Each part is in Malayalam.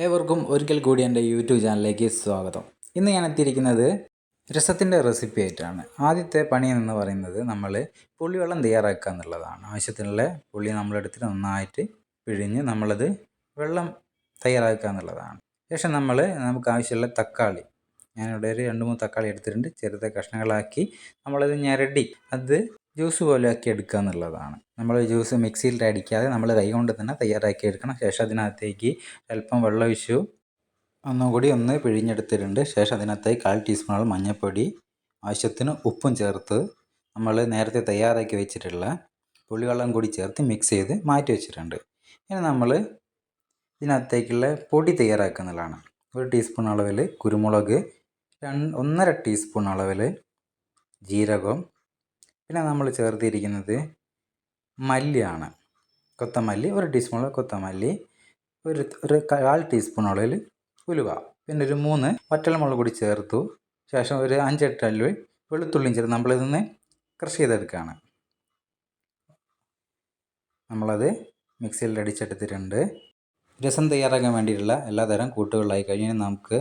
ഏവർക്കും ഒരിക്കൽ കൂടി എന്റെ യൂട്യൂബ് ചാനലിലേക്ക് സ്വാഗതം. ഇന്ന് ഞാൻ എത്തിയിരിക്കുന്നത് രസത്തിന്റെ റെസിപ്പി ആയിട്ടാണ്. ആദ്യത്തെ പണി എന്ന് പറയുന്നത് നമ്മൾ പുളിവെള്ളം തയ്യാറാക്കുക എന്നുള്ളതാണ്. ആവശ്യത്തിനുള്ള പുളി നമ്മളെടുത്തിട്ട് നന്നായിട്ട് പിഴിഞ്ഞ് നമ്മളത് വെള്ളം തയ്യാറാക്കുക എന്നുള്ളതാണ്. ശേഷം നമ്മൾ നമുക്ക് ആവശ്യമുള്ള തക്കാളി. ഞാനിവിടെ ഒരു രണ്ട് മൂന്ന് തക്കാളി എടുത്തിട്ടുണ്ട്. ചെറുതെ കഷ്ണങ്ങളാക്കി നമ്മളത് ഞരടി. അത് ജ്യൂസ് പോലെ ആക്കി എടുക്കുക എന്നുള്ളതാണ്. നമ്മൾ ജ്യൂസ് മിക്സിയിൽ അടിക്കാതെ നമ്മൾ കൈകൊണ്ട് തന്നെ തയ്യാറാക്കി എടുക്കണം. ശേഷം അതിനകത്തേക്ക് അല്പം വെള്ളമൊഴിച്ചു ഒന്നുകൂടി ഒന്ന് പിഴിഞ്ഞെടുത്തിട്ടുണ്ട്. ശേഷം അതിനകത്തേക്ക് കാൽ ടീസ്പൂണോളം മഞ്ഞൾപ്പൊടി ആവശ്യത്തിന് ഉപ്പും ചേർത്ത് നമ്മൾ നേരത്തെ തയ്യാറാക്കി വെച്ചിട്ടുള്ള പുളിവെള്ളം കൂടി ചേർത്ത് മിക്സ് ചെയ്ത് മാറ്റി വെച്ചിട്ടുണ്ട്. ഇനി നമ്മൾ ഇതിനകത്തേക്കുള്ള പൊടി തയ്യാറാക്കുന്നതാണ് ഒരു ടീസ്പൂൺ അളവിൽ കുരുമുളക് രണ്ട് ഒന്നര ടീസ്പൂൺ അളവിൽ ജീരകം പിന്നെ നമ്മൾ ചേർത്തിരിക്കുന്നത് മല്ലിയാണ്. കൊത്തമല്ലി ഒരു ടീസ്പൂൺ കൊത്തമല്ലി ഒരു ഒരു കാൽ ടീസ്പൂൺ ഉലുവ പിന്നെ ഒരു മൂന്ന് വറ്റൽമുളക് കൂടി ചേർത്തു. ശേഷം ഒരു അഞ്ചെട്ട് അല്ലി വെളുത്തുള്ളിയും ചേർത്ത് നമ്മളിതിൽ നിന്ന് ക്രഷ് ചെയ്തെടുക്കുകയാണ്. നമ്മളത് മിക്സിയിൽ അടിച്ചെടുത്തിട്ടുണ്ട്. രസം തയ്യാറാക്കാൻ വേണ്ടിയിട്ടുള്ള എല്ലാതരം കൂട്ടുകളായി കഴിഞ്ഞാൽ നമുക്ക്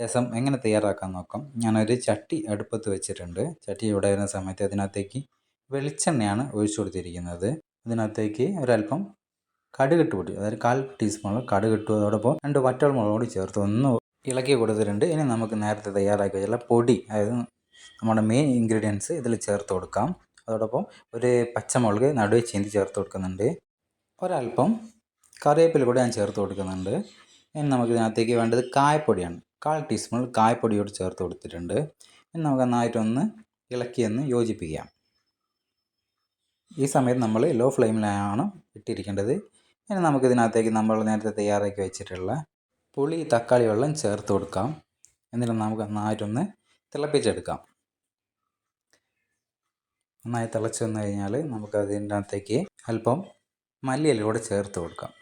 രസം എങ്ങനെ തയ്യാറാക്കാൻ നോക്കാം? ഞാനൊരു ചട്ടി അടുപ്പത്ത് വെച്ചിട്ടുണ്ട്. ചട്ടി ഇവിടെ വരുന്ന സമയത്ത് അതിനകത്തേക്ക് വെളിച്ചെണ്ണയാണ് ഒഴിച്ചു കൊടുത്തിരിക്കുന്നത്. അതിനകത്തേക്ക് ഒരല്പം കടുകിട്ട് പൊടി അതായത് കാൽ ടീസ്പൂൺ കടുകിട്ടു. അതോടൊപ്പം രണ്ട് വറ്റൽമുളക് കൂടി ചേർത്ത് ഒന്ന് ഇളക്കി കൊടുത്തിട്ടുണ്ട്. ഇനി നമുക്ക് നേരത്തെ തയ്യാറാക്കി വെച്ചുള്ള പൊടി അതായത് നമ്മുടെ മെയിൻ ഇൻഗ്രീഡിയൻസ് ഇതിൽ ചേർത്ത് കൊടുക്കാം. അതോടൊപ്പം ഒരു പച്ചമുളക് നടുവ് ചീന്തി ചേർത്ത് കൊടുക്കുന്നുണ്ട്. ഒരല്പം കറിവേപ്പില കൂടി ഞാൻ ചേർത്ത് കൊടുക്കുന്നുണ്ട്. ഇനി നമുക്ക് ഇതിനകത്തേക്ക് വേണ്ടത് കായപ്പൊടിയാണ്. കാൽ ടീസ്പൂൺ കായപ്പൊടിയോട് ചേർത്ത് കൊടുത്തിട്ടുണ്ട്. ഇനി നമുക്ക് നന്നായിട്ടൊന്ന് ഇളക്കിയൊന്ന് യോജിപ്പിക്കാം. ഈ സമയത്ത് നമ്മൾ ലോ ഫ്ലെയിമിലാണ് ഇട്ടിരിക്കേണ്ടത്. ഇനി നമുക്കിതിനകത്തേക്ക് നമ്മൾ നേരത്തെ തയ്യാറാക്കി വെച്ചിട്ടുള്ള പുളി തക്കാളി വെള്ളം ചേർത്ത് കൊടുക്കാം. എന്നിട്ട് നമുക്ക് നന്നായിട്ടൊന്ന് തിളപ്പിച്ചെടുക്കാം. നന്നായി തിളച്ച് വന്നു കഴിഞ്ഞാൽ നമുക്ക് അതിനകത്തേക്ക് അല്പം മല്ലിയിലൂടെ ചേർത്ത് കൊടുക്കാം.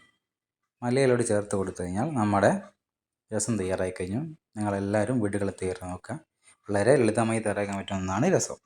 മല്ലിയിലൂടെ ചേർത്ത് കൊടുത്തു കഴിഞ്ഞാൽ നമ്മുടെ രസം തയ്യാറായി കഴിഞ്ഞു നിങ്ങളെല്ലാവരും വീടുകളിൽ തയ്യാറാക്കി നോക്കുക. വളരെ ലളിതമായി തയ്യാറാക്കാൻ പറ്റുന്ന ഒന്നാണ് രസം.